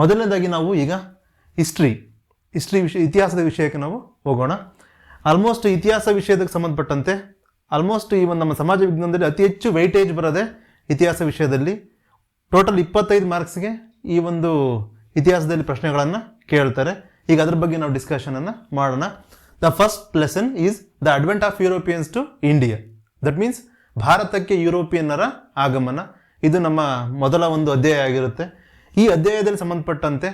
ಮೊದಲನೇದಾಗಿ ನಾವು ಈಗ ಹಿಸ್ಟ್ರಿ ಹಿಸ್ಟ್ರಿ ವಿಷಯ, ಇತಿಹಾಸದ ವಿಷಯಕ್ಕೆ ನಾವು ಹೋಗೋಣ. ಆಲ್ಮೋಸ್ಟ್ ಇತಿಹಾಸ ವಿಷಯದಕ್ಕೆ ಸಂಬಂಧಪಟ್ಟಂತೆ ಆಲ್ಮೋಸ್ಟ್ ಈ ಒಂದು ನಮ್ಮ ಸಮಾಜ ವಿಜ್ಞಾನದಲ್ಲಿ ಅತಿ ಹೆಚ್ಚು ವೈಟೇಜ್ ಬರೋದೇ ಇತಿಹಾಸ ವಿಷಯದಲ್ಲಿ ಟೋಟಲ್ ಇಪ್ಪತ್ತೈದು ಮಾರ್ಕ್ಸ್ಗೆ ಈ ಒಂದು ಇತಿಹಾಸದಲ್ಲಿ ಪ್ರಶ್ನೆಗಳನ್ನು ಕೇಳ್ತಾರೆ. ಈಗ ಅದ್ರ ಬಗ್ಗೆ ನಾವು ಡಿಸ್ಕಷನನ್ನು ಮಾಡೋಣ. The first lesson is the advent of Europeans to India that means ಭಾರತಕ್ಕೆ ಯುರೋಪಿಯನ್ನರ ಆಗಮನ. ಇದು ನಮ್ಮ ಮೊದಲ ಒಂದು ಅಧ್ಯಾಯ ಆಗಿರುತ್ತೆ. ಈ ಅಧ್ಯಾಯದಲ್ಲಿ ಸಂಬಂಧಪಟ್ಟಂತೆ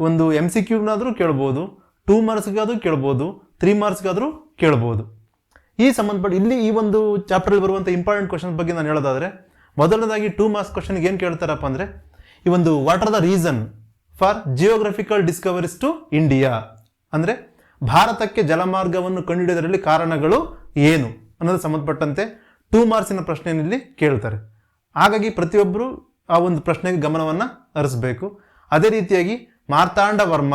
ಒಂದು ಎಂ ಸಿ ಕ್ಯೂನಾದರೂ ಕೇಳ್ಬೋದು ಟೂ ಮಾರ್ಕ್ಸ್ಗಾದರೂ ಕೇಳ್ಬೋದು ತ್ರೀ ಮಾರ್ಕ್ಸ್ಗಾದರೂ ಕೇಳ್ಬೋದು. ಈ ಸಂಬಂಧಪಟ್ಟ ಇಲ್ಲಿ ಈ ಒಂದು ಚಾಪ್ಟ್ರಲ್ಲಿ ಬರುವಂಥ ಇಂಪಾರ್ಟೆಂಟ್ ಕ್ವಶನ್ ಬಗ್ಗೆ ನಾನು ಹೇಳೋದಾದರೆ, ಮೊದಲನೇದಾಗಿ ಟೂ ಮಾರ್ಕ್ಸ್ ಕ್ವಶನ್ಗೆ ಏನು ಕೇಳ್ತಾರಪ್ಪ ಅಂದರೆ, ಈ ಒಂದು what are the reason for geographical discoveries to India ಅಂದರೆ, ಭಾರತಕ್ಕೆ ಜಲಮಾರ್ಗವನ್ನು ಕಂಡುಹಿಡಿಯೋದರಲ್ಲಿ ಕಾರಣಗಳು ಏನು ಅನ್ನೋದು ಸಂಬಂಧಪಟ್ಟಂತೆ ಟೂ ಮಾರ್ಕ್ಸಿನ ಪ್ರಶ್ನೆಯಲ್ಲಿ ಕೇಳ್ತಾರೆ. ಹಾಗಾಗಿ ಪ್ರತಿಯೊಬ್ಬರು ಆ ಒಂದು ಪ್ರಶ್ನೆಗೆ ಗಮನವನ್ನು ಹರಿಸಬೇಕು. ಅದೇ ರೀತಿಯಾಗಿ ಮಾರ್ತಾಂಡ ವರ್ಮ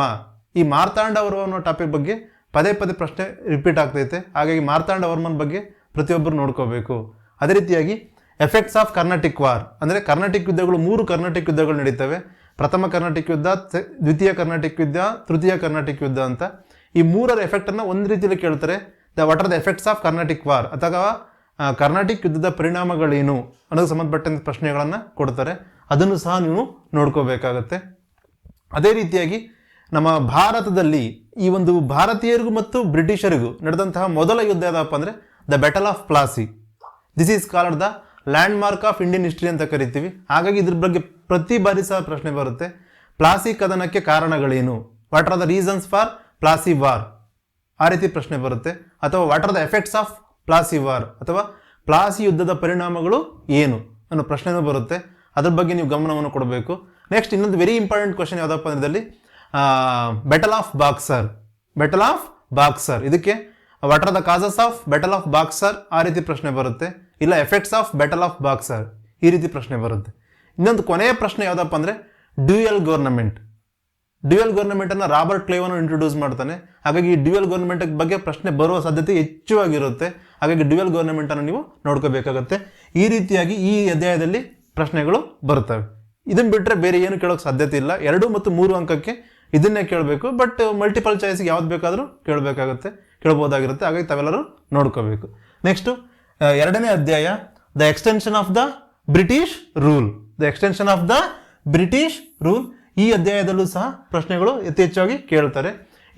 ಈ ಮಾರ್ತಾಂಡ ವರ್ಮ ಅನ್ನೋ ಟಾಪಿಕ್ ಬಗ್ಗೆ ಪದೇ ಪದೇ ಪ್ರಶ್ನೆ ರಿಪೀಟ್ ಆಗ್ತೈತೆ. ಹಾಗಾಗಿ ಮಾರ್ತಾಂಡ ವರ್ಮನ್ ಬಗ್ಗೆ ಪ್ರತಿಯೊಬ್ಬರು ನೋಡ್ಕೋಬೇಕು. ಅದೇ ರೀತಿಯಾಗಿ ಎಫೆಕ್ಟ್ಸ್ ಆಫ್ ಕರ್ನಾಟಿಕ್ ವಾರ್ ಅಂದರೆ ಕರ್ನಾಟಿಕ್ ಯುದ್ಧಗಳು ಮೂರು ಕರ್ನಾಟಿಕ್ ಯುದ್ಧಗಳು ನಡೀತವೆ. ಪ್ರಥಮ ಕರ್ನಾಟಕ ಯುದ್ಧ ದ್ವಿತೀಯ ಕರ್ನಾಟಿಕ್ ಯುದ್ಧ, ತೃತೀಯ ಕರ್ನಾಟಿಕ್ ಯುದ್ಧ ಅಂತ. ಈ ಮೂರರ ಎಫೆಕ್ಟನ್ನು ಒಂದು ರೀತಿಯಲ್ಲಿ ಕೇಳ್ತಾರೆ. The what are the effects of Carnatic war ಅಥವಾ ಕರ್ನಾಟಿಕ್ ಯುದ್ಧದ ಪರಿಣಾಮಗಳೇನು ಅನ್ನೋದು ಸಂಬಂಧಪಟ್ಟಂಥ ಪ್ರಶ್ನೆಗಳನ್ನು ಕೊಡ್ತಾರೆ. ಅದನ್ನು ಸಹ ನೀವು ನೋಡ್ಕೋಬೇಕಾಗತ್ತೆ. ಅದೇ ರೀತಿಯಾಗಿ ನಮ್ಮ ಭಾರತದಲ್ಲಿ ಈ ಒಂದು ಭಾರತೀಯರಿಗೂ ಮತ್ತು ಬ್ರಿಟಿಷರಿಗೂ ನಡೆದಂತಹ ಮೊದಲ ಯುದ್ಧ ಯಾವುದಪ್ಪ ಅಂದರೆ the battle of Plassey this is called the landmark of Indian history ಅಂತ ಕರಿತೀವಿ. ಹಾಗಾಗಿ ಇದ್ರ ಬಗ್ಗೆ ಪ್ರತಿ ಬಾರಿ ಸಹ ಪ್ರಶ್ನೆ ಬರುತ್ತೆ. ಪ್ಲಾಸಿ ಕದನಕ್ಕೆ ಕಾರಣಗಳೇನು? What are the reasons for Plassey war ಆ ರೀತಿ ಪ್ರಶ್ನೆ ಬರುತ್ತೆ. ಅಥವಾ what are the effects of Plassey war ಅಥವಾ ಪ್ಲಾಸಿ ಯುದ್ಧದ ಪರಿಣಾಮಗಳು ಏನು ಅನ್ನೋ ಪ್ರಶ್ನೆನೂ ಬರುತ್ತೆ. ಅದ್ರ ಬಗ್ಗೆ ನೀವು ಗಮನವನ್ನು ಕೊಡಬೇಕು. ನೆಕ್ಸ್ಟ್ ಇನ್ನೊಂದು ವೆರಿ ಇಂಪಾರ್ಟೆಂಟ್ ಕ್ವಶನ್ ಯಾವುದಪ್ಪ ಅಂದ್ರೆ battle of Buxar battle of Buxar ಇದಕ್ಕೆ what are the causes of battle of Buxar ಆ ರೀತಿ ಪ್ರಶ್ನೆ ಬರುತ್ತೆ. ಇಲ್ಲ effects of battle of Buxar ಈ ರೀತಿ ಪ್ರಶ್ನೆ ಬರುತ್ತೆ. ಇನ್ನೊಂದು ಕೊನೆಯ ಪ್ರಶ್ನೆ ಯಾವುದಪ್ಪ ಅಂದರೆ ಡ್ಯೂಯಲ್ ಗೌರ್ನಮೆಂಟ್ ಡ್ಯುಯಲ್ ಗೌರ್ನಮೆಂಟನ್ನು ರಾಬರ್ಟ್ ಕ್ಲೇವನ್ನು ಇಂಟ್ರೊಡ್ಯೂಸ್ ಮಾಡ್ತಾನೆ. ಹಾಗಾಗಿ ಈ ಡ್ಯುಯಲ್ ಗೌರ್ಮೆಂಟ್ ಬಗ್ಗೆ ಪ್ರಶ್ನೆ ಬರುವ ಸಾಧ್ಯತೆ ಹೆಚ್ಚು ಆಗಿರುತ್ತೆ. ಹಾಗಾಗಿ ಡ್ಯುಯಲ್ ಗೌರ್ಮೆಂಟನ್ನು ನೀವು ನೋಡ್ಕೋಬೇಕಾಗತ್ತೆ. ಈ ರೀತಿಯಾಗಿ ಈ ಅಧ್ಯಾಯದಲ್ಲಿ ಪ್ರಶ್ನೆಗಳು ಬರ್ತವೆ ಇದನ್ನು ಬಿಟ್ಟರೆ ಬೇರೆ ಏನು ಕೇಳೋಕೆ ಸಾಧ್ಯತೆ ಇಲ್ಲ. ಎರಡು ಮತ್ತು ಮೂರು ಅಂಕಕ್ಕೆ ಇದನ್ನೇ ಕೇಳಬೇಕು. ಬಟ್ ಮಲ್ಟಿಪಲ್ ಚಾಯ್ಸ್ಗೆ ಯಾವ್ದು ಬೇಕಾದರೂ ಕೇಳಬೇಕಾಗುತ್ತೆ. ಕೇಳ್ಬೋದಾಗಿರುತ್ತೆ. ಹಾಗಾಗಿ ತಾವೆಲ್ಲರೂ ನೋಡ್ಕೋಬೇಕು. ನೆಕ್ಸ್ಟು ಎರಡನೇ ಅಧ್ಯಾಯ the extension of the British rule the extension of the British rule ಈ ಅಧ್ಯಾಯದಲ್ಲೂ ಸಹ ಪ್ರಶ್ನೆಗಳು ಯಥೇಚ್ಛವಾಗಿ ಕೇಳ್ತಾರೆ.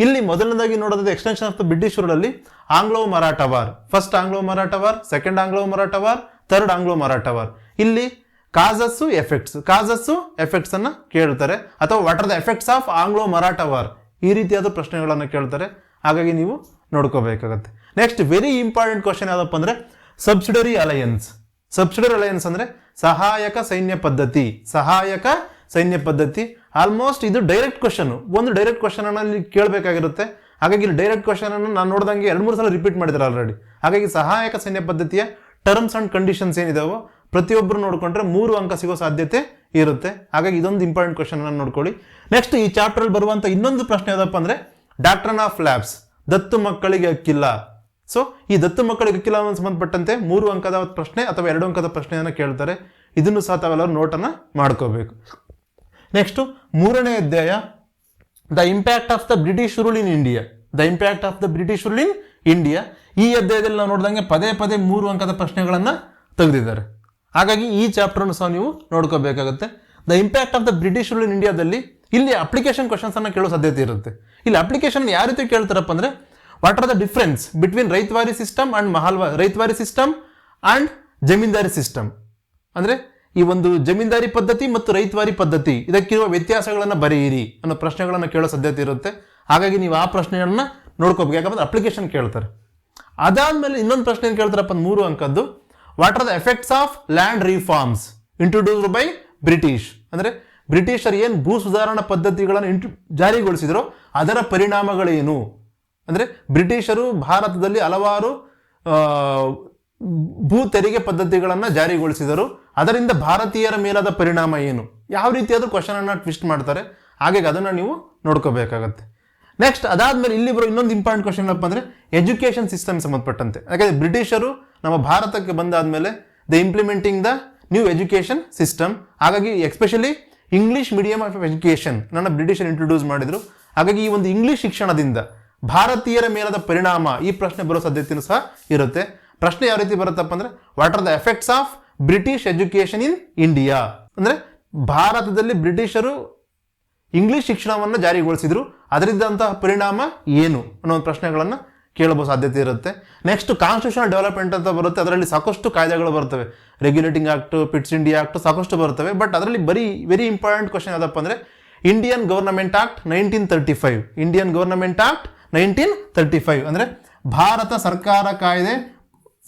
ಇಲ್ಲಿ ಮೊದಲನೇದಾಗಿ ನೋಡೋದಾದ್ರೆ extension of the British ರೂಲಲ್ಲಿ Anglo Maratha war first Anglo Maratha war second Anglo Maratha war third Anglo Maratha war ಇಲ್ಲಿ ಕಾಸಸ್ಸು ಎಫೆಕ್ಟ್ಸ್ ಕಾಸಸ್ಸು ಎಫೆಕ್ಟ್ಸ್ ಅನ್ನ ಕೇಳ್ತಾರೆ ಅಥವಾ what are the effects of Anglo Maratha war ಈ ರೀತಿಯಾದ ಪ್ರಶ್ನೆಗಳನ್ನು ಕೇಳ್ತಾರೆ. ಹಾಗಾಗಿ ನೀವು ನೋಡ್ಕೋಬೇಕಾಗತ್ತೆ. ನೆಕ್ಸ್ಟ್ ವೆರಿ ಇಂಪಾರ್ಟೆಂಟ್ ಕ್ವಶನ್ ಯಾವುದಪ್ಪ ಅಂದರೆ ಸಬ್ಸಿಡರಿ ಅಲಯನ್ಸ್ ಸಬ್ಸಿಡರಿ ಅಲಯನ್ಸ್ ಅಂದರೆ ಸಹಾಯಕ ಸೈನ್ಯ ಪದ್ಧತಿ. ಸಹಾಯಕ ಸೈನ್ಯ ಪದ್ಧತಿ. ಆಲ್ಮೋಸ್ಟ್ ಇದು ಡೈರೆಕ್ಟ್ ಕ್ವಶನ್ ಒಂದು ಡೈರೆಕ್ಟ್ ಕ್ವಶನ್ ಅನ್ನ ಇಲ್ಲಿ ಕೇಳಬೇಕಾಗಿರುತ್ತೆ. ಹಾಗಾಗಿ ಇಲ್ಲಿ ಡೈರೆಕ್ಟ್ ಕ್ವಶನ್ ಅನ್ನು ನಾನು ನೋಡಿದಂಗೆ ಎರಡು ಮೂರು ಸಲ ರಿಪೀಟ್ ಮಾಡಿದ್ದಾರೆ ಆಲ್ರೆಡಿ ಹಾಗಾಗಿ ಸಹಾಯಕ ಸೈನ್ಯ ಪದ್ಧತಿಯ ಟರ್ಮ್ಸ್ ಅಂಡ್ ಕಂಡೀಷನ್ಸ್ ಏನಿದಾವೋ ಪ್ರತಿಯೊಬ್ಬರು ನೋಡಿಕೊಂಡ್ರೆ ಮೂರು ಅಂಕ ಸಿಗೋ ಸಾಧ್ಯತೆ ಇರುತ್ತೆ. ಹಾಗಾಗಿ ಇದೊಂದು ಇಂಪಾರ್ಟೆಂಟ್ ಕ್ವಶನ್ ಅನ್ನು ನೋಡ್ಕೊಳ್ಳಿ. ನೆಕ್ಸ್ಟ್ ಈ ಚಾಪ್ಟರ್ ಬರುವಂತ ಇನ್ನೊಂದು ಪ್ರಶ್ನೆ ಯಾವುದಪ್ಪ ಅಂದ್ರೆ ಡಾಕ್ಟ್ರನ್ ಆಫ್ ಲ್ಯಾಬ್ಸ್ ದತ್ತು ಮಕ್ಕಳಿಗೆ ಹಕ್ಕಿಲ್ಲ ಸೊ ಈ ದತ್ತು ಮಕ್ಕಳಿಗೆ ಹಕ್ಕಿಲ್ಲ ಅನ್ನೋ ಸಂಬಂಧಪಟ್ಟಂತೆ ಮೂರು ಅಂಕದ ಪ್ರಶ್ನೆ ಅಥವಾ ಎರಡು ಅಂಕದ ಪ್ರಶ್ನೆಯನ್ನು ಕೇಳ್ತಾರೆ. ಇದನ್ನು ಸಹ ತಾವೆಲ್ಲರೂ ನೋಟನ್ನು ಮಾಡ್ಕೋಬೇಕು. ನೆಕ್ಸ್ಟು ಮೂರನೇ ಅಧ್ಯಾಯ. The impact of the British rule in India the impact of the British rule in India ಈ ಅಧ್ಯಾಯದಲ್ಲಿ ನಾವು ನೋಡಿದಂಗೆ ಪದೇ ಪದೇ ಮೂರು ಅಂಕದ ಪ್ರಶ್ನೆಗಳನ್ನು ತೆಗೆದಿದ್ದಾರೆ. ಹಾಗಾಗಿ ಈ ಚಾಪ್ಟರ್ನ ಸಹ ನೀವು ನೋಡ್ಕೋಬೇಕಾಗುತ್ತೆ. The impact of the British rule in ಇಂಡಿಯಾದಲ್ಲಿ ಇಲ್ಲಿ ಅಪ್ಲಿಕೇಶನ್ ಕ್ವಶನ್ಸ್ ಅನ್ನ ಕೇಳೋ ಸಾಧ್ಯತೆ ಇರುತ್ತೆ. ಇಲ್ಲಿ ಅಪ್ಲಿಕೇಶನ್ ಯಾವ ರೀತಿ ಕೇಳ್ತಾರಪ್ಪ ಅಂದ್ರೆ what are the difference between Ryotwari system and ಮಹಾಲ್ವಾ, Ryotwari system and Zamindari system ಅಂದ್ರೆ ಈ ಒಂದು ಜಮೀನ್ದಾರಿ ಪದ್ಧತಿ ಮತ್ತು ರೈತವಾರಿ ಪದ್ಧತಿ, ಇದಕ್ಕಿರುವ ವ್ಯತ್ಯಾಸಗಳನ್ನು ಬರೆಯಿರಿ ಅನ್ನೋ ಪ್ರಶ್ನೆಗಳನ್ನು ಕೇಳೋ ಸಾಧ್ಯತೆ ಇರುತ್ತೆ. ಹಾಗಾಗಿ ನೀವು ಆ ಪ್ರಶ್ನೆಗಳನ್ನ ನೋಡ್ಕೋಬೇಕು. ಯಾಕಂದ್ರೆ ಅಪ್ಲಿಕೇಶನ್ ಕೇಳ್ತಾರೆ. ಅದಾದ್ಮೇಲೆ ಇನ್ನೊಂದು ಪ್ರಶ್ನೆ ಏನು ಕೇಳ್ತಾರಪ್ಪ ಮೂರು ಅಂಕದ್ದು. What are the effects of land reforms introduced by British ಅಂದ್ರೆ ಬ್ರಿಟಿಷರು ಏನು ಭೂ ಸುಧಾರಣಾ ಪದ್ಧತಿಗಳನ್ನು ಇಂಟ್ರ, ಜಾರಿಗೊಳಿಸಿದ್ರು ಅದರ ಪರಿಣಾಮಗಳೇನು? ಅಂದ್ರೆ ಬ್ರಿಟಿಷರು ಭಾರತದಲ್ಲಿ ಹಲವಾರು ಭೂ ತೆರಿಗೆ ಪದ್ಧತಿಗಳನ್ನು ಜಾರಿಗೊಳಿಸಿದರು. ಅದರಿಂದ ಭಾರತೀಯರ ಮೇಲಾದ ಪರಿಣಾಮ ಏನು? ಯಾವ ರೀತಿಯಾದ ಕ್ವಶನ್ ಅನ್ನ ಟ್ವಿಸ್ಟ್ ಮಾಡ್ತಾರೆ. ಹಾಗಾಗಿ ಅದನ್ನ ನೀವು ನೋಡ್ಕೋಬೇಕಾಗತ್ತೆ. ನೆಕ್ಸ್ಟ್ ಅದಾದ್ಮೇಲೆ ಇಲ್ಲಿ ಬರೋ ಇನ್ನೊಂದು ಇಂಪಾರ್ಟೆಂಟ್ ಕ್ವಶನ್ ಏನಪ್ಪ ಅಂದರೆ ಎಜುಕೇಶನ್ ಸಿಸ್ಟಮ್ ಸಂಬಂಧಪಟ್ಟಂತೆ. ಯಾಕಂದರೆ ಬ್ರಿಟಿಷರು ನಮ್ಮ ಭಾರತಕ್ಕೆ ಬಂದಾದ್ಮೇಲೆ the implementing the new education system ಹಾಗಾಗಿ especially English medium of education ನನ್ನ ಬ್ರಿಟಿಷರು ಇಂಟ್ರೊಡ್ಯೂಸ್ ಮಾಡಿದ್ರು. ಹಾಗಾಗಿ ಈ ಒಂದು ಇಂಗ್ಲಿಷ್ ಶಿಕ್ಷಣದಿಂದ ಭಾರತೀಯರ ಮೇಲಾದ ಪರಿಣಾಮ ಈ ಪ್ರಶ್ನೆ ಬರೋ ಸಾಧ್ಯತೆಯೂ ಸಹ ಇರುತ್ತೆ. ಪ್ರಶ್ನೆ ಯಾವ ರೀತಿ ಬರುತ್ತಪ್ಪ ಅಂದ್ರೆ what are the effects of British education in India ಅಂದ್ರೆ, ಭಾರತದಲ್ಲಿ ಬ್ರಿಟಿಷರು ಇಂಗ್ಲಿಷ್ ಶಿಕ್ಷಣವನ್ನು ಜಾರಿಗೊಳಿಸಿದ್ರು. ಅದರಿಂದಂತಹ ಪರಿಣಾಮ ಏನು ಅನ್ನೋ ಒಂದು ಪ್ರಶ್ನೆಗಳನ್ನು ಕೇಳಬಹುದು ಸಾಧ್ಯತೆ ಇರುತ್ತೆ. ನೆಕ್ಸ್ಟ್ ಕಾನ್ಸ್ಟಿಟ್ಯೂಷನಲ್ ಡೆವಲಪ್ಮೆಂಟ್ ಅಂತ ಬರುತ್ತೆ. ಅದರಲ್ಲಿ ಸಾಕಷ್ಟು ಕಾಯ್ದೆಗಳು ಬರ್ತವೆ. Regulating act Pitt's India act ಸಾಕಷ್ಟು ಬರ್ತವೆ. ಬಟ್ ಅದರಲ್ಲಿ ಬರೀ ವೆರಿ ಇಂಪಾರ್ಟೆಂಟ್ ಕ್ವಶನ್ ಯಾವುದಪ್ಪ ಅಂದರೆ Indian government act nineteen thirty five Indian government act nineteen thirty five ಅಂದರೆ, ಭಾರತ ಸರ್ಕಾರ ಕಾಯ್ದೆ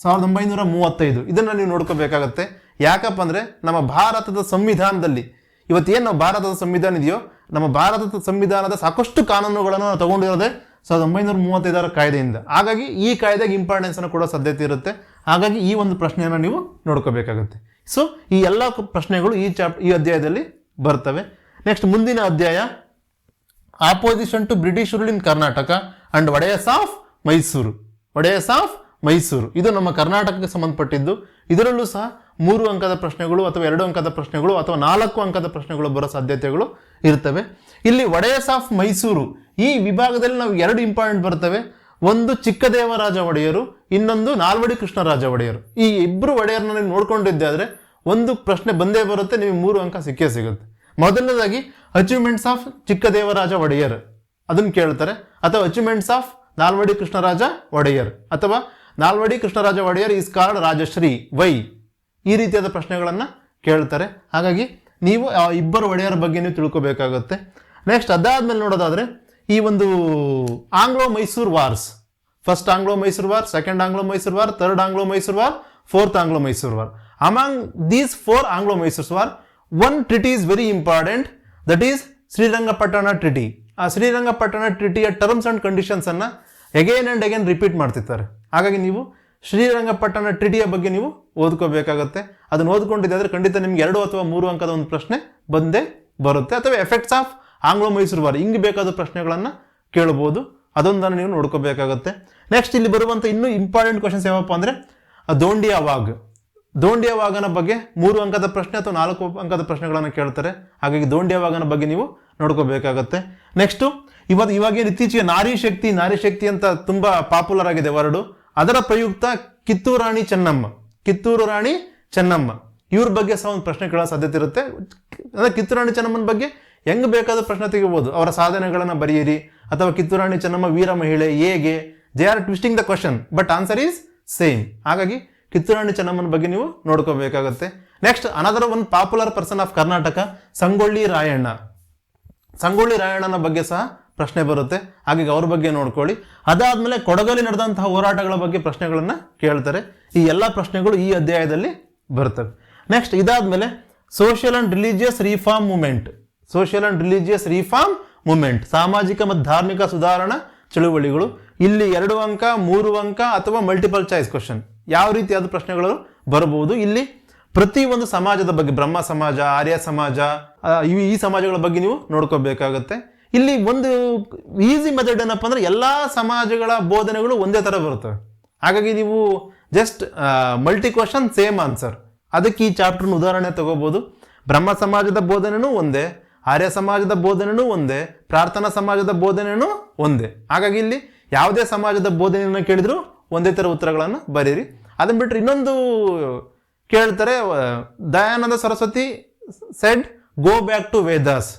ಸಾವಿರದ ಒಂಬೈನೂರ ಮೂವತ್ತೈದು. ಇದನ್ನು ನೀವು ನೋಡ್ಕೋಬೇಕಾಗತ್ತೆ. ಯಾಕಪ್ಪ ಅಂದರೆ ನಮ್ಮ ಭಾರತದ ಸಂವಿಧಾನದಲ್ಲಿ, ಇವತ್ತೇನು ನಾವು ಭಾರತದ ಸಂವಿಧಾನ ಇದೆಯೋ, ನಮ್ಮ ಭಾರತದ ಸಂವಿಧಾನದ ಸಾಕಷ್ಟು ಕಾನೂನುಗಳನ್ನು ನಾವು ತಗೊಂಡಿರೋದೇ ಸಾವಿರದ ಒಂಬೈನೂರ ಮೂವತ್ತೈದರ ಕಾಯ್ದೆಯಿಂದ. ಹಾಗಾಗಿ ಈ ಕಾಯ್ದೆಗೆ ಇಂಪಾರ್ಟೆನ್ಸನ್ನು ಕೊಡೋ ಸಾಧ್ಯತೆ ಇರುತ್ತೆ. ಹಾಗಾಗಿ ಈ ಒಂದು ಪ್ರಶ್ನೆಯನ್ನು ನೀವು ನೋಡ್ಕೋಬೇಕಾಗುತ್ತೆ. ಸೊ ಈ ಎಲ್ಲ ಪ್ರಶ್ನೆಗಳು ಈ ಚಾಪ್, ಈ ಅಧ್ಯಾಯದಲ್ಲಿ ಬರ್ತವೆ. ನೆಕ್ಸ್ಟ್ ಮುಂದಿನ ಅಧ್ಯಾಯ opposition to British rule in Karnataka and Wodeyars of Mysore Wodeyars of Mysore. ಇದು ನಮ್ಮ ಕರ್ನಾಟಕಕ್ಕೆ ಸಂಬಂಧಪಟ್ಟಿದ್ದು. ಇದರಲ್ಲೂ ಸಹ ಮೂರು ಅಂಕದ ಪ್ರಶ್ನೆಗಳು ಅಥವಾ ಎರಡು ಅಂಕದ ಪ್ರಶ್ನೆಗಳು ಅಥವಾ ನಾಲ್ಕು ಅಂಕದ ಪ್ರಶ್ನೆಗಳು ಬರೋ ಸಾಧ್ಯತೆಗಳು ಇರ್ತವೆ. ಇಲ್ಲಿ ಒಡೆಯರ್ಸ್ ಆಫ್ ಮೈಸೂರು. ಈ ವಿಭಾಗದಲ್ಲಿ ನಾವು ಎರಡು ಇಂಪಾರ್ಟೆಂಟ್ ಬರ್ತವೆ. ಒಂದು ಚಿಕ್ಕದೇವರಾಜ ಒಡೆಯರು, ಇನ್ನೊಂದು ನಾಲ್ವಡಿ ಕೃಷ್ಣರಾಜ ಒಡೆಯರು. ಈ ಇಬ್ಬರು ಒಡೆಯರನ್ನ ನೀವು ನೋಡ್ಕೊಂಡಿದ್ದೆ ಆದರೆ ಒಂದು ಪ್ರಶ್ನೆ ಬಂದೇ ಬರುತ್ತೆ, ನಿಮಗೆ ಮೂರು ಅಂಕ ಸಿಕ್ಕೇ ಸಿಗುತ್ತೆ. ಮೊದಲನೇದಾಗಿ ಅಚೀವ್ಮೆಂಟ್ಸ್ ಆಫ್ ಚಿಕ್ಕದೇವರಾಜ ಒಡೆಯರ್. ಅದನ್ನು ಕೇಳ್ತಾರೆ. ಅಥವಾ ಅಚೀವ್ಮೆಂಟ್ಸ್ ಆಫ್ ನಾಲ್ವಡಿ ಕೃಷ್ಣರಾಜ ಒಡೆಯರ್. ಅಥವಾ Nalvadi Krishnaraja Wodeyar is called Rajarshi why ಈ ರೀತಿಯಾದ ಪ್ರಶ್ನೆಗಳನ್ನು ಕೇಳ್ತಾರೆ. ಹಾಗಾಗಿ ನೀವು, ಆ, ಇಬ್ಬರು ಒಡೆಯರ ಬಗ್ಗೆ ನೀವು ತಿಳ್ಕೊಬೇಕಾಗುತ್ತೆ. ನೆಕ್ಸ್ಟ್ ಅದಾದಮೇಲೆ ನೋಡೋದಾದರೆ ಈ ಒಂದು Anglo Mysore wars. First Anglo Mysore war second Anglo Mysore war third Anglo Mysore war fourth Anglo Mysore war. Among these four Anglo Mysore war one treaty is very important that is Srirangapatna treaty ಆ ಶ್ರೀರಂಗಪಟ್ಟಣ ಟ್ರಿಟಿಯ terms and conditions ಅನ್ನ again and again repeat ಮಾಡ್ತಿರ್ತಾರೆ. ಹಾಗಾಗಿ ನೀವು ಶ್ರೀರಂಗಪಟ್ಟಣ ಟ್ರಿಟಿಯ ಬಗ್ಗೆ ನೀವು ಓದ್ಕೋಬೇಕಾಗತ್ತೆ. ಅದನ್ನು ಓದ್ಕೊಂಡಿದ್ದೆ ಖಂಡಿತ ನಿಮ್ಗೆ ಎರಡು ಅಥವಾ ಮೂರು ಅಂಕದ ಒಂದು ಪ್ರಶ್ನೆ ಬಂದೇ ಬರುತ್ತೆ ಅಥವಾ effects of Anglo Mysore war. ಹಿಂಗೆ ಬೇಕಾದ ಪ್ರಶ್ನೆಗಳನ್ನು ಕೇಳ್ಬೋದು. ಅದೊಂದನ್ನು ನೀವು ನೋಡ್ಕೋಬೇಕಾಗತ್ತೆ. ನೆಕ್ಸ್ಟ್ ಇಲ್ಲಿ ಬರುವಂಥ ಇನ್ನೂ ಇಂಪಾರ್ಟೆಂಟ್ ಕ್ವಶನ್ಸ್ ಯಾವಪ್ಪ ಅಂದರೆ ದೋಂಡಿಯ ವಾಗ್. ದೋಂಡಿಯ ವಾಗನ ಬಗ್ಗೆ ಮೂರು ಅಂಕದ ಪ್ರಶ್ನೆ ಅಥವಾ ನಾಲ್ಕು ಅಂಕದ ಪ್ರಶ್ನೆಗಳನ್ನು ಕೇಳ್ತಾರೆ. ಹಾಗಾಗಿ ದೋಂಡಿಯ ವಾಗನ ಬಗ್ಗೆ ನೀವು ನೋಡ್ಕೋಬೇಕಾಗತ್ತೆ. ನೆಕ್ಸ್ಟು ಇವತ್ತು ಇವಾಗೇನು ಇತ್ತೀಚೆಗೆ ನಾರಿ ಶಕ್ತಿ ನಾರಿ ಶಕ್ತಿ ಅಂತ ತುಂಬ ಪಾಪ್ಯುಲರ್ ಆಗಿದೆ ವರ್ಡು ಅದರ ಪ್ರಯುಕ್ತ ಕಿತ್ತೂರು ರಾಣಿ ಚೆನ್ನಮ್ಮ. ಕಿತ್ತೂರು ರಾಣಿ ಚೆನ್ನಮ್ಮ. ಇವ್ರ ಬಗ್ಗೆ ಸಹ ಒಂದು ಪ್ರಶ್ನೆ ಕೇಳೋ ಸಾಧ್ಯತೆ ಇರುತ್ತೆ. ಅಂದ್ರೆ ಕಿತ್ತೂರು ರಾಣಿ ಚೆನ್ನಮ್ಮನ ಬಗ್ಗೆ ಹೆಂಗ್ ಬೇಕಾದ ಪ್ರಶ್ನೆ ತೆಗಿಬೋದು? ಅವರ ಸಾಧನೆಗಳನ್ನು ಬರೆಯಿರಿ. ಅಥವಾ ಕಿತ್ತೂರು ರಾಣಿ ಚೆನ್ನಮ್ಮ ವೀರ ಮಹಿಳೆ ಹೇಗೆ? They are twisting the question but answer is same ಹಾಗಾಗಿ ಕಿತ್ತೂರು ರಾಣಿ ಚೆನ್ನಮ್ಮನ ಬಗ್ಗೆ ನೀವು ನೋಡ್ಕೋಬೇಕಾಗತ್ತೆ. Next another one popular person of Karnataka Sangolli Rayanna Sangolli ರಾಯಣ್ಣನ ಬಗ್ಗೆ ಸಹ ಪ್ರಶ್ನೆ ಬರುತ್ತೆ. ಹಾಗಾಗಿ ಅವ್ರ ಬಗ್ಗೆ ನೋಡ್ಕೊಳ್ಳಿ. ಅದಾದಮೇಲೆ ಕೊಡಗಲ್ಲಿ ನಡೆದಂತಹ ಹೋರಾಟಗಳ ಬಗ್ಗೆ ಪ್ರಶ್ನೆಗಳನ್ನ ಕೇಳ್ತಾರೆ. ಈ ಎಲ್ಲ ಪ್ರಶ್ನೆಗಳು ಈ ಅಧ್ಯಾಯದಲ್ಲಿ ಬರ್ತವೆ. ನೆಕ್ಸ್ಟ್ ಇದಾದ್ಮೇಲೆ social and religious reform movement social and religious reform movement ಸಾಮಾಜಿಕ ಮತ್ತು ಧಾರ್ಮಿಕ ಸುಧಾರಣಾ ಚಳುವಳಿಗಳು. ಇಲ್ಲಿ ಎರಡು ಅಂಕ, ಮೂರು ಅಂಕ ಅಥವಾ ಮಲ್ಟಿಪಲ್ ಚಾಯ್ಸ್ ಕ್ವಶನ್ ಯಾವ ರೀತಿಯಾದ ಪ್ರಶ್ನೆಗಳು ಬರಬಹುದು? ಇಲ್ಲಿ ಪ್ರತಿ ಒಂದು ಸಮಾಜದ ಬಗ್ಗೆ, ಬ್ರಹ್ಮ ಸಮಾಜ, ಆರ್ಯ ಸಮಾಜ ಈ ಸಮಾಜಗಳ ಬಗ್ಗೆ ನೀವು ನೋಡ್ಕೋಬೇಕಾಗತ್ತೆ. ಇಲ್ಲಿ ಒಂದು ಈಸಿ ಮೆಥಡ್ ಏನಪ್ಪ ಅಂದ್ರೆ ಎಲ್ಲ ಸಮಾಜಗಳ ಬೋಧನೆಗಳು ಒಂದೇ ತರ ಬರುತ್ತೆ. ಹಾಗಾಗಿ ನೀವು just multi question same answer ಅದಕ್ಕೆ ಈ ಚಾಪ್ಟರ್ನ ಉದಾಹರಣೆ ತಗೋಬಹುದು ಬ್ರಹ್ಮ ಸಮಾಜದ ಬೋಧನೆನೂ ಒಂದೇ, ಆರ್ಯ ಸಮಾಜದ ಬೋಧನೆನೂ ಒಂದೇ, ಪ್ರಾರ್ಥನಾ ಸಮಾಜದ ಬೋಧನೆನೂ ಒಂದೇ. ಹಾಗಾಗಿ ಇಲ್ಲಿ ಯಾವುದೇ ಸಮಾಜದ ಬೋಧನೆಯನ್ನು ಕೇಳಿದ್ರು ಒಂದೇ ಥರ ಉತ್ತರಗಳನ್ನು ಬರೀರಿ. ಅದನ್ನ ಬಿಟ್ಟರೆ ಇನ್ನೊಂದು ಕೇಳ್ತಾರೆ Dayananda Saraswati said go back to Vedas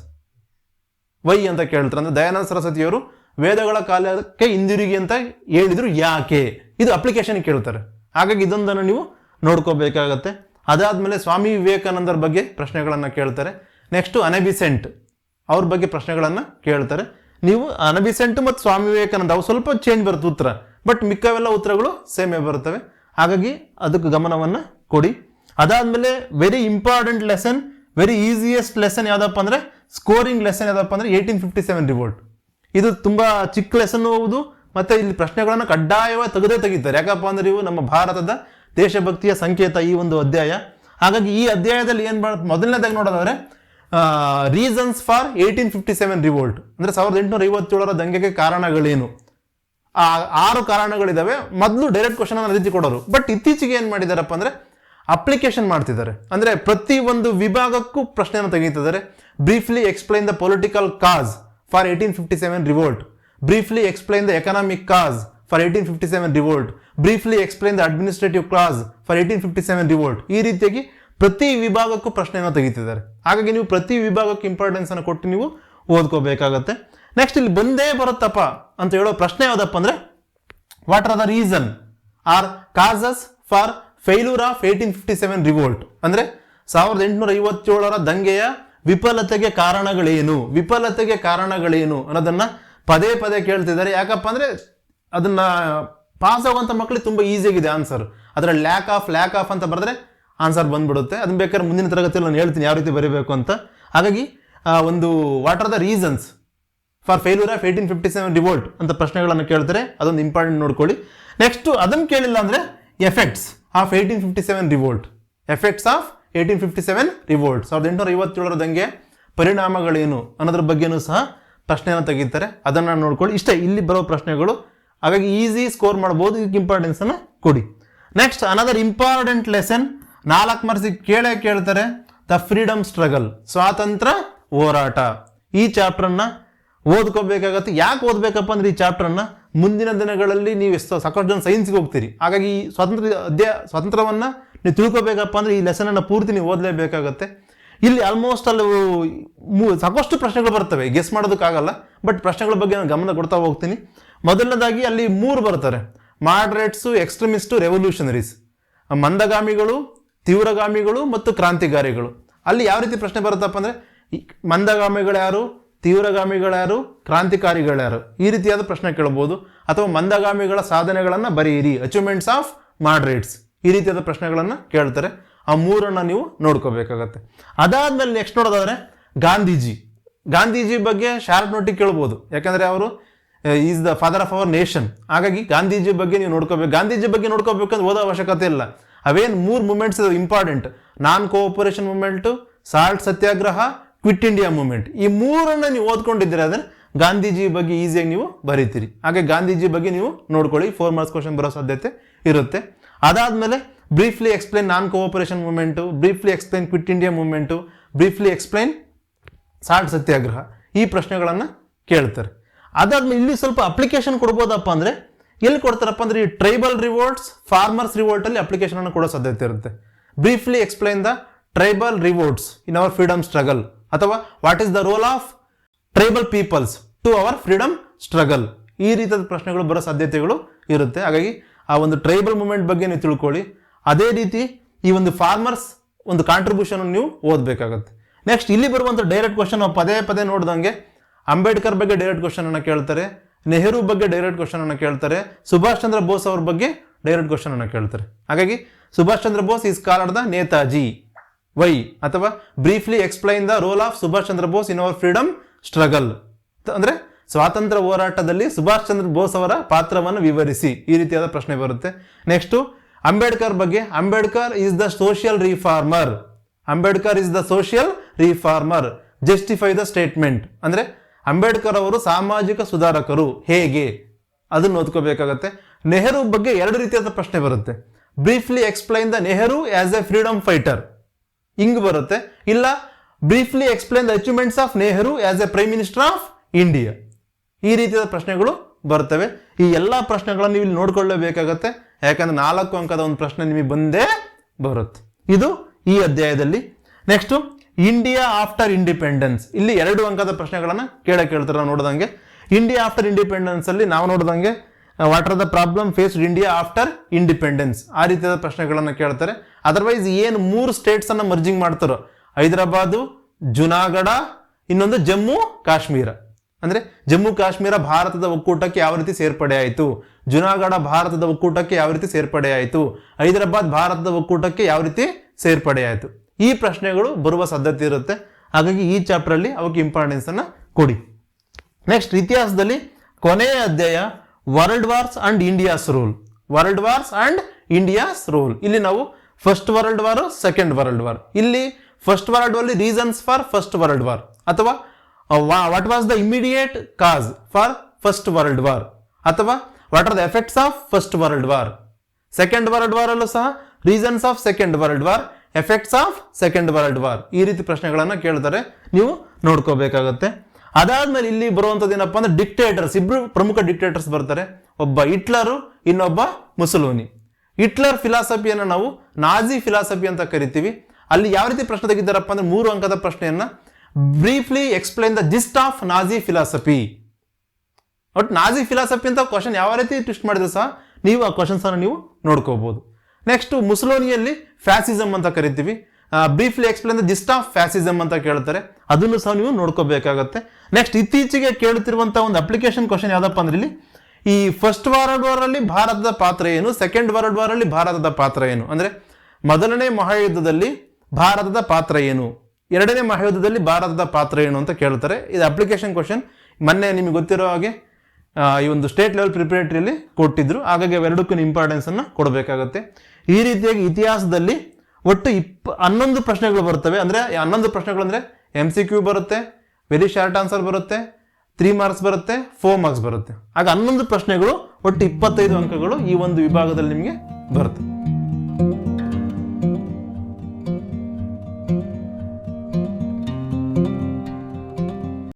why ಅಂತ ಕೇಳ್ತಾರೆ. ಅಂದ್ರೆ ದಯಾನಂದ ಸರಸ್ವತಿಯವರು ವೇದಗಳ ಕಾಲಕ್ಕೆ ಹಿಂದಿರುಗಿ ಅಂತ ಹೇಳಿದ್ರು ಯಾಕೆ? ಇದು ಅಪ್ಲಿಕೇಶನ್ ಕೇಳ್ತಾರೆ. ಹಾಗಾಗಿ ಇದೊಂದನ್ನು ನೀವು ನೋಡ್ಕೋಬೇಕಾಗತ್ತೆ. ಅದಾದಮೇಲೆ ಸ್ವಾಮಿ ವಿವೇಕಾನಂದರ ಬಗ್ಗೆ ಪ್ರಶ್ನೆಗಳನ್ನು ಕೇಳ್ತಾರೆ. ನೆಕ್ಸ್ಟ್ ಅನಬಿಸೆಂಟ್ ಅವ್ರ ಬಗ್ಗೆ ಪ್ರಶ್ನೆಗಳನ್ನು ಕೇಳ್ತಾರೆ. ನೀವು ಅನಬಿಸೆಂಟ್ ಮತ್ತು ಸ್ವಾಮಿ ವಿವೇಕಾನಂದ, ಅವು ಸ್ವಲ್ಪ ಚೇಂಜ್ ಬರುತ್ತೆ ಉತ್ತರ. ಬಟ್ ಮಿಕ್ಕವೆಲ್ಲ ಉತ್ತರಗಳು ಸೇಮೇ ಬರ್ತವೆ ಹಾಗಾಗಿ ಅದಕ್ಕೆ ಗಮನವನ್ನ ಕೊಡಿ. ಅದಾದಮೇಲೆ very important lesson very easiest lesson ಯಾವುದಪ್ಪ ಅಂದ್ರೆ ಸ್ಕೋರಿಂಗ್ ಲೆಸನ್ ಯಾವ್ದಪ್ಪ ಅಂದ್ರೆ ಏಯ್ಟೀನ್ ಫಿಫ್ಟಿ ಸೆವೆನ್ ರಿವೋಲ್ಟ್ ಇದು ತುಂಬಾ ಚಿಕ್ಕ ಲೆಸನ್ ಹೌದು, ಮತ್ತೆ ಇಲ್ಲಿ ಪ್ರಶ್ನೆಗಳನ್ನು ಕಡ್ಡಾಯವಾಗಿ ತೆಗೆದೇ ತೆಗಿತಾರೆ. ಯಾಕಪ್ಪ ಅಂದ್ರೆ ಇವು ನಮ್ಮ ಭಾರತದ ದೇಶಭಕ್ತಿಯ ಸಂಕೇತ ಈ ಒಂದು ಅಧ್ಯಾಯ. ಹಾಗಾಗಿ ಈ ಅಧ್ಯಾಯದಲ್ಲಿ ಏನು ಮಾಡ ಮೊದಲನೇದಾಗಿ ನೋಡೋದಾದ್ರೆ reasons for eighteen fifty seven revolt ಅಂದ್ರೆ ಸಾವಿರದ ಎಂಟುನೂರ ಐವತ್ತೇಳರ ದಂಗೆಗೆ ಕಾರಣಗಳೇನು? ಆ, ಆರು ಕಾರಣಗಳಿದ್ದಾವೆ ಮೊದಲು ಡೈರೆಕ್ಟ್ ಕ್ವಶನ್ ಅನ್ನ ರೀತಿ ಕೊಡೋರು. ಬಟ್ ಇತ್ತೀಚೆಗೆ ಏನು ಮಾಡಿದಾರಪ್ಪ ಅಂದ್ರೆ ಅಪ್ಲಿಕೇಶನ್ ಮಾಡ್ತಿದ್ದಾರೆ. ಅಂದ್ರೆ ಪ್ರತಿ ಒಂದು ವಿಭಾಗಕ್ಕೂ ಪ್ರಶ್ನೆಯನ್ನು ತೆಗೀತಿದ್ದಾರೆ. Briefly explain the political cause for eighteen fifty seven revolt briefly explain the economic cause for eighteen fifty seven revolt briefly explain the administrative cause for eighteen fifty seven revolt ಈ ರೀತಿಯಾಗಿ ಪ್ರತಿ ವಿಭಾಗಕ್ಕೂ ಪ್ರಶ್ನೆಯನ್ನು ತೆಗಿತಿದ್ದಾರೆ. ಹಾಗಾಗಿ ನೀವು ಪ್ರತಿ ವಿಭಾಗಕ್ಕೆ ಇಂಪಾರ್ಟೆನ್ಸ್ ಅನ್ನು ಕೊಟ್ಟು ನೀವು ಓದ್ಕೋಬೇಕಾಗತ್ತೆ. ನೆಕ್ಸ್ಟ್ ಇಲ್ಲಿ ಬಂದೇ ಬರುತ್ತಪ್ಪ ಅಂತ ಹೇಳೋ ಪ್ರಶ್ನೆ ಯಾವುದಪ್ಪ ಅಂದ್ರೆ what are the reason or causes for failure of eighteen fifty seven revolt ಅಂದ್ರೆ ಸಾವಿರದ ಎಂಟುನೂರ ಐವತ್ತೇಳರ ದಂಗೆಯ ವಿಫಲತೆಗೆ ಕಾರಣಗಳೇನು? ವಿಫಲತೆಗೆ ಕಾರಣಗಳೇನು ಅನ್ನೋದನ್ನ ಪದೇ ಪದೇ ಕೇಳ್ತಿದ್ದಾರೆ. ಯಾಕಪ್ಪ ಅಂದ್ರೆ ಅದನ್ನ ಪಾಸ್ ಆಗುವಂಥ ಮಕ್ಕಳಿಗೆ ತುಂಬ ಈಸಿಯಾಗಿದೆ ಆನ್ಸರ್ ಅದರ ಲ್ಯಾಕ್ ಆಫ್ ಲ್ಯಾಕ್ ಆಫ್ ಅಂತ ಬರೆದ್ರೆ ಆನ್ಸರ್ ಬಂದ್ಬಿಡುತ್ತೆ. ಅದನ್ನ ಬೇಕಾದ್ರೆ ಮುಂದಿನ ತರಗತಿಯಲ್ಲಿ ನಾನು ಹೇಳ್ತೀನಿ ಯಾವ ರೀತಿ ಬರೀಬೇಕು ಅಂತ. ಹಾಗಾಗಿ ಒಂದು what are the reasons for failure of eighteen fifty seven revolt ಅಂತ ಪ್ರಶ್ನೆಗಳನ್ನು ಕೇಳ್ತಾರೆ. ಅದೊಂದು ಇಂಪಾರ್ಟೆಂಟ್ ನೋಡ್ಕೊಳ್ಳಿ. ನೆಕ್ಸ್ಟ್ ಅದನ್ನು ಕೇಳಿಲ್ಲ ಅಂದರೆ effects of eighteen fifty seven revolt effects of eighteen fifty seven revolt ಸಾವಿರದ ಎಂಟುನೂರ ಐವತ್ತೇಳರ ದಂಗೆ ಪರಿಣಾಮಗಳೇನು ಅನ್ನೋದ್ರ ಬಗ್ಗೆನೂ ಸಹ ಪ್ರಶ್ನೆಯನ್ನು ತೆಗಿತಾರೆ. ಅದನ್ನು ನೋಡ್ಕೊಳ್ಳಿ. ಇಷ್ಟೇ, ಇಲ್ಲಿ ಬರೋ ಪ್ರಶ್ನೆಗಳು. ಹಾಗಾಗಿ ಈಸಿ ಸ್ಕೋರ್ ಮಾಡ್ಬೋದು. ಇದಕ್ಕೆ ಇಂಪಾರ್ಟೆನ್ಸನ್ನು ಕೊಡಿ. ನೆಕ್ಸ್ಟ್ ಅನದರ್ ಇಂಪಾರ್ಟೆಂಟ್ ಲೆಸನ್ ನಾಲ್ಕು ಮಾರ್ಸಿಗೆ ಕೇಳೇ ಕೇಳ್ತಾರೆ. ದ ಫ್ರೀಡಮ್ ಸ್ಟ್ರಗಲ್ ಸ್ವಾತಂತ್ರ್ಯ ಹೋರಾಟ. ಈ ಚಾಪ್ಟರ್ನ ಓದ್ಕೋಬೇಕಾಗತ್ತೆ. ಯಾಕೆ ಓದ್ಬೇಕಪ್ಪ ಅಂದ್ರೆ ಈ ಚಾಪ್ಟರ್ನ ಮುಂದಿನ ದಿನಗಳಲ್ಲಿ ನೀವು ಎಷ್ಟು ಸಾಕಷ್ಟು ಜನ ಸೈನ್ಸ್ಗೆ ಹೋಗ್ತೀರಿ. ಹಾಗಾಗಿ ಈ ಸ್ವಾತಂತ್ರ್ಯ ಅಧ್ಯ ಸ್ವಾತಂತ್ರ್ಯವನ್ನು ನೀವು ತಿಳ್ಕೊಬೇಕಪ್ಪ ಅಂದ್ರೆ ಈ ಲೆಸನನ್ನು ಪೂರ್ತಿ ನೀವು ಓದಲೇಬೇಕಾಗತ್ತೆ. ಇಲ್ಲಿ ಆಲ್ಮೋಸ್ಟ್ ಅಲ್ಲಿ ಸಾಕಷ್ಟು ಪ್ರಶ್ನೆಗಳು ಬರ್ತವೆ. ಗೆಸ್ ಮಾಡೋದಕ್ಕಾಗಲ್ಲ. ಬಟ್ ಪ್ರಶ್ನೆಗಳ ಬಗ್ಗೆ ನಾನು ಗಮನ ಕೊಡ್ತಾ ಹೋಗ್ತೀನಿ. ಮೊದಲನೇದಾಗಿ ಅಲ್ಲಿ ಮೂರು ಬರ್ತಾರೆ ಮಾಡ್ರೇಟ್ಸು ಎಕ್ಸ್ಟ್ರೀಮಿಸ್ಟು ರೆವಲ್ಯೂಷನರೀಸ್ ಮಂದಗಾಮಿಗಳು, ತೀವ್ರಗಾಮಿಗಳು ಮತ್ತು ಕ್ರಾಂತಿಕಾರಿಗಳು. ಅಲ್ಲಿ ಯಾವ ರೀತಿ ಪ್ರಶ್ನೆ ಬರುತ್ತಪ್ಪ ಅಂದರೆ ಮಂದಗಾಮಿಗಳು ಯಾರು? ತೀವ್ರಗಾಮಿಗಳು ಕ್ರಾಂತಿಕಾರಿಗಳ್ಯಾರು ಈ ರೀತಿಯಾದ ಪ್ರಶ್ನೆ ಕೇಳಬಹುದು ಅಥವಾ ಮಂದಗಾಮಿಗಳ ಸಾಧನೆಗಳನ್ನು ಬರೆಯಿರಿ. ಅಚೀವ್ಮೆಂಟ್ಸ್ ಆಫ್ ಮಾಡ್ರೇಟ್ಸ್ ಈ ರೀತಿಯಾದ ಪ್ರಶ್ನೆಗಳನ್ನು ಕೇಳ್ತಾರೆ. ಆ ಮೂರನ್ನ ನೀವು ನೋಡ್ಕೋಬೇಕಾಗತ್ತೆ. ಅದಾದ್ಮೇಲೆ ನೆಕ್ಸ್ಟ್ ನೋಡೋದಾದ್ರೆ ಗಾಂಧೀಜಿ. ಗಾಂಧೀಜಿ ಬಗ್ಗೆ ಶಾರ್ಟ್ ನೋಟಿ ಕೇಳ್ಬೋದು. ಯಾಕಂದ್ರೆ ಅವರು is the father of our nation ಹಾಗಾಗಿ ಗಾಂಧೀಜಿ ಬಗ್ಗೆ ನೀವು ನೋಡ್ಕೋಬೇಕು. ಗಾಂಧೀಜಿ ಬಗ್ಗೆ ನೋಡ್ಕೋಬೇಕಂದ್ರೆ ಓದೋ ಅವಶ್ಯಕತೆ ಇಲ್ಲ. ಅವೇನು ಮೂರು movements important non cooperation movement salt Satyagraha quit India movement ಈ ಮೂರನ್ನ ನೀವು ಓದ್ಕೊಂಡಿದ್ದೀರ ಅಂದ್ರೆ ಗಾಂಧೀಜಿ ಬಗ್ಗೆ ಈಸಿಯಾಗಿ ನೀವು ಬರೀತೀರಿ. ಹಾಗೆ ಗಾಂಧೀಜಿ ಬಗ್ಗೆ ನೀವು ನೋಡ್ಕೊಳ್ಳಿ. ಫೋರ್ ಮಾರ್ಕ್ಸ್ ಕ್ವಶನ್ ಬರೋ ಸಾಧ್ಯತೆ ಇರುತ್ತೆ. ಅದಾದಮೇಲೆ briefly explain non cooperation movement briefly explain quit India movement briefly explain salt Satyagraha ಈ ಪ್ರಶ್ನೆಗಳನ್ನು ಕೇಳ್ತಾರೆ. ಅದಾದ್ಮೇಲೆ ಇಲ್ಲಿ ಸ್ವಲ್ಪ ಅಪ್ಲಿಕೇಶನ್ ಕೊಡ್ಬೋದಪ್ಪ ಅಂದ್ರೆ ಎಲ್ಲಿ ಕೊಡ್ತಾರಪ್ಪ ಅಂದ್ರೆ ಈ ಟ್ರೈಬಲ್ ರಿವೋಲ್ಟ್ಸ್ ಫಾರ್ಮರ್ಸ್ ರಿವೋಲ್ಟ್ ಅಲ್ಲಿ ಅಪ್ಲಿಕೇಶನ್ ಅನ್ನು ಕೊಡೋ ಸಾಧ್ಯತೆ ಇರುತ್ತೆ. Briefly explain the tribal revolts in our freedom struggle ಅಥವಾ what is the role of tribal peoples to our freedom struggle ಈ ರೀತಿಯ ಪ್ರಶ್ನೆಗಳು ಬರೋ ಸಾಧ್ಯತೆಗಳು ಇರುತ್ತೆ. ಹಾಗಾಗಿ ಆ ಒಂದು ಟ್ರೈಬಲ್ ಮೂಮೆಂಟ್ ಬಗ್ಗೆ ನೀವು ತಿಳ್ಕೊಳ್ಳಿ. ಅದೇ ರೀತಿ ಈ ಒಂದು ಫಾರ್ಮರ್ಸ್ ಒಂದು ಕಾಂಟ್ರಿಬ್ಯೂಷನ್ ನೀವು ಓದಬೇಕಾಗುತ್ತೆ. ನೆಕ್ಸ್ಟ್ ಇಲ್ಲಿ ಬರುವಂಥ ಡೈರೆಕ್ಟ್ ಕ್ವಶನ್ ಪದೇ ಪದೇ ನೋಡ್ದಂಗೆ ಅಂಬೇಡ್ಕರ್ ಬಗ್ಗೆ ಡೈರೆಕ್ಟ್ ಕ್ವಶನ್ ಅನ್ನು ಕೇಳ್ತಾರೆ. ನೆಹರು ಬಗ್ಗೆ ಡೈರೆಕ್ಟ್ ಕ್ವಶನ್ ಅನ್ನು ಕೇಳ್ತಾರೆ. ಸುಭಾಷ್ ಚಂದ್ರ ಬೋಸ್ ಅವ್ರ ಬಗ್ಗೆ ಡೈರೆಕ್ಟ್ ಕ್ವಶನ್ ಅನ್ನು ಕೇಳ್ತಾರೆ. ಹಾಗಾಗಿ Subhash Chandra Bose is called the Netaji why ಅಥವಾ briefly explain the role of Subhash Chandra Bose in our freedom struggle ಅಂದ್ರೆ ಸ್ವಾತಂತ್ರ್ಯ ಹೋರಾಟದಲ್ಲಿ ಸುಭಾಷ್ ಚಂದ್ರ ಬೋಸ್ ಅವರ ಪಾತ್ರವನ್ನು ವಿವರಿಸಿ. ಈ ರೀತಿಯಾದ ಪ್ರಶ್ನೆ ಬರುತ್ತೆ. ನೆಕ್ಸ್ಟ್ ಅಂಬೇಡ್ಕರ್ ಬಗ್ಗೆ, Ambedkar is the social reformer Ambedkar is the social reformer justify the statement ಅಂದ್ರೆ ಅಂಬೇಡ್ಕರ್ ಅವರು ಸಾಮಾಜಿಕ ಸುಧಾರಕರು. ಹೇಗೆ? ಅದನ್ನು ಓದ್ಕೋಬೇಕಾಗತ್ತೆ. ನೆಹರು ಬಗ್ಗೆ ಎರಡು ರೀತಿಯಾದ ಪ್ರಶ್ನೆ ಬರುತ್ತೆ. Briefly explain the Nehru as a freedom fighter ಹಿಂಗ್ ಬರುತ್ತೆ. ಇಲ್ಲ briefly explain the achievements of Nehru as a prime minister of India ಈ ರೀತಿಯಾದ ಪ್ರಶ್ನೆಗಳು ಬರ್ತವೆ. ಈ ಎಲ್ಲ ಪ್ರಶ್ನೆಗಳನ್ನು ನೀವು ಇಲ್ಲಿ ನೋಡ್ಕೊಳ್ಳೇಬೇಕಾಗತ್ತೆ. ಯಾಕಂದ್ರೆ ನಾಲ್ಕು ಅಂಕದ ಒಂದು ಪ್ರಶ್ನೆ ನಿಮಗೆ ಬಂದೇ ಬರುತ್ತೆ. ಇದು ಈ ಅಧ್ಯಾಯದಲ್ಲಿ. ನೆಕ್ಸ್ಟ್ ಇಂಡಿಯಾ ಆಫ್ಟರ್ ಇಂಡಿಪೆಂಡೆನ್ಸ್ ಇಲ್ಲಿ ಎರಡು ಅಂಕದ ಪ್ರಶ್ನೆಗಳನ್ನು ಕೇಳಕ್ಕೆ ಹೇಳ್ತಾರೆ ನೋಡಿದಂಗೆ. ಇಂಡಿಯಾ ಆಫ್ಟರ್ ಇಂಡಿಪೆಂಡೆನ್ಸ್ ಅಲ್ಲಿ ನಾವು ನೋಡ್ದಂಗೆ what are the problem faced India after independence ಆ ರೀತಿಯಾದ ಪ್ರಶ್ನೆಗಳನ್ನು ಕೇಳ್ತಾರೆ. ಅದರ್ವೈಸ್ ಏನು ಮೂರು ಸ್ಟೇಟ್ಸ್ ಅನ್ನ ಮರ್ಜಿಂಗ್ ಮಾಡ್ತಾರೋ? ಹೈದರಾಬಾದು ಜುನಾಗಢ ಇನ್ನೊಂದು ಜಮ್ಮು, ಕಾಶ್ಮೀರ. ಅಂದ್ರೆ ಜಮ್ಮು, ಕಾಶ್ಮೀರ ಭಾರತದ ಒಕ್ಕೂಟಕ್ಕೆ ಯಾವ ರೀತಿ ಸೇರ್ಪಡೆ ಆಯಿತು? ಜುನಾಗಢ ಭಾರತದ ಒಕ್ಕೂಟಕ್ಕೆ ಯಾವ ರೀತಿ ಸೇರ್ಪಡೆ ಆಯಿತು? ಹೈದರಾಬಾದ್ ಭಾರತದ ಒಕ್ಕೂಟಕ್ಕೆ ಯಾವ ರೀತಿ ಸೇರ್ಪಡೆ ಆಯಿತು? ಈ ಪ್ರಶ್ನೆಗಳು ಬರುವ ಸಾಧ್ಯತೆ ಇರುತ್ತೆ. ಹಾಗಾಗಿ ಈ ಚಾಪ್ಟರ್ ಅಲ್ಲಿ ಅವಕ್ಕೆ ಇಂಪಾರ್ಟೆನ್ಸ್ ಅನ್ನ ಕೊಡಿ. ನೆಕ್ಸ್ಟ್ ಇತಿಹಾಸದಲ್ಲಿ ಕೊನೆಯ ಅಧ್ಯಾಯ world wars and India's rule world wars and India's rule ಇಲ್ಲಿ ನಾವು first world war second world war ಇಲ್ಲಿ first world war reasons for first world war ಅಥವಾ what was the immediate cause for first world war ಅಥವಾ what are the effects of first world war second world war ಅಲ್ಲೂ ಸಹ reasons of second world war effects of second world war ಈ ರೀತಿ ಪ್ರಶ್ನೆಗಳನ್ನು ಕೇಳ್ತಾರೆ ನೀವು ನೋಡ್ಕೋಬೇಕಾಗತ್ತೆ. ಅದಾದ್ಮೇಲೆ ಇಲ್ಲಿ ಬರುವಂಥದ್ದು ಏನಪ್ಪ ಅಂದ್ರೆ ಡಿಕ್ಟೇಟರ್ಸ್ ಇಬ್ರು ಪ್ರಮುಖ ಡಿಕ್ಟೇಟರ್ಸ್ ಬರ್ತಾರೆ. ಒಬ್ಬ ಹಿಟ್ಲರು, ಇನ್ನೊಬ್ಬ ಮುಸಲೂನಿ. ಹಿಟ್ಲರ್ ಫಿಲಾಸಫಿಯನ್ನು ನಾವು ನಾಜಿ ಫಿಲಾಸಫಿ ಅಂತ ಕರಿತೀವಿ. ಅಲ್ಲಿ ಯಾವ ರೀತಿ ಪ್ರಶ್ನೆ ತೆಗಿದ್ದಾರಪ್ಪ ಅಂದ್ರೆ ಮೂರು ಅಂಕದ ಪ್ರಶ್ನೆಯನ್ನ briefly explain the gist of Nazi philosophy but Nazi philosophy ಅಂತ ಕ್ವಶನ್ ಯಾವ ರೀತಿ ಟ್ವಿಸ್ಟ್ ಮಾಡಿದ್ರು ಸಹ ನೀವು ಆ ಕ್ವಶನ್ಸ್ ಅನ್ನು ನೀವು ನೋಡ್ಕೋಬಹುದು ನೆಕ್ಸ್ಟ್ ಮುಸ್ಲೋನಿಯಲ್ಲಿ ಫ್ಯಾಸಿಸಮ್ ಅಂತ ಕರಿತೀವಿ. Briefly explain the gist of fascism ಅಂತ ಕೇಳ್ತಾರೆ. ಅದನ್ನು ಸಹ ನೀವು ನೋಡ್ಕೋಬೇಕಾಗತ್ತೆ. ನೆಕ್ಸ್ಟ್ ಇತ್ತೀಚೆಗೆ ಕೇಳುತ್ತಿರುವಂತ ಒಂದು ಅಪ್ಲಿಕೇಶನ್ ಕ್ವಶನ್ ಯಾವುದಪ್ಪ ಅಂದ್ರೆ ಇಲ್ಲಿ, ಈ ಫಸ್ಟ್ ವರ್ಲ್ಡ್ ವಾರ್ ಭಾರತದ ಪಾತ್ರ ಏನು ಸೆಕೆಂಡ್ ವರ್ಲ್ಡ್ ವಾರ್ ಭಾರತದ ಪಾತ್ರ ಏನು? ಅಂದ್ರೆ, ಮೊದಲನೇ ಮಹಾಯುದ್ಧದಲ್ಲಿ ಭಾರತದ ಪಾತ್ರ ಏನು? ಎರಡನೇ ಮಹಾಯುದ್ಧದಲ್ಲಿ ಭಾರತದ ಪಾತ್ರ ಏನು ಅಂತ ಕೇಳ್ತಾರೆ. ಇದು ಅಪ್ಲಿಕೇಶನ್ ಕ್ವಶನ್ ಮೊನ್ನೆ ನಿಮಗೆ ಗೊತ್ತಿರೋ ಹಾಗೆ ಈ ಒಂದು ಸ್ಟೇಟ್ ಲೆವೆಲ್ ಪ್ರಿಪರೇಟರಿಯಲ್ಲಿ ಕೊಟ್ಟಿದ್ರು. ಹಾಗಾಗಿ ಅವೆರಡಕ್ಕೂ ಇಂಪಾರ್ಟೆನ್ಸ್ ಅನ್ನು ಕೊಡಬೇಕಾಗತ್ತೆ. ಈ ರೀತಿಯಾಗಿ ಇತಿಹಾಸದಲ್ಲಿ ಒಟ್ಟು ಇಪ್ಪ, ಹನ್ನೊಂದು ಪ್ರಶ್ನೆಗಳು ಬರುತ್ತವೆ. ಅಂದರೆ, ಹನ್ನೊಂದು ಪ್ರಶ್ನೆಗಳು ಅಂದ್ರೆ ಎಂ ಸಿ ಕ್ಯೂ ಬರುತ್ತೆ ವೆರಿ ಶಾರ್ಟ್ ಆನ್ಸರ್ ಬರುತ್ತೆ ತ್ರೀ ಮಾರ್ಕ್ಸ್ ಬರುತ್ತೆ ಫೋರ್ ಮಾರ್ಕ್ಸ್ ಬರುತ್ತೆ. ಆಗ ಹನ್ನೊಂದು ಪ್ರಶ್ನೆಗಳು, ಒಟ್ಟು ಇಪ್ಪತ್ತೈದು ಅಂಕಗಳು ಈ ಒಂದು ವಿಭಾಗದಲ್ಲಿ ನಿಮಗೆ ಬರುತ್ತೆ.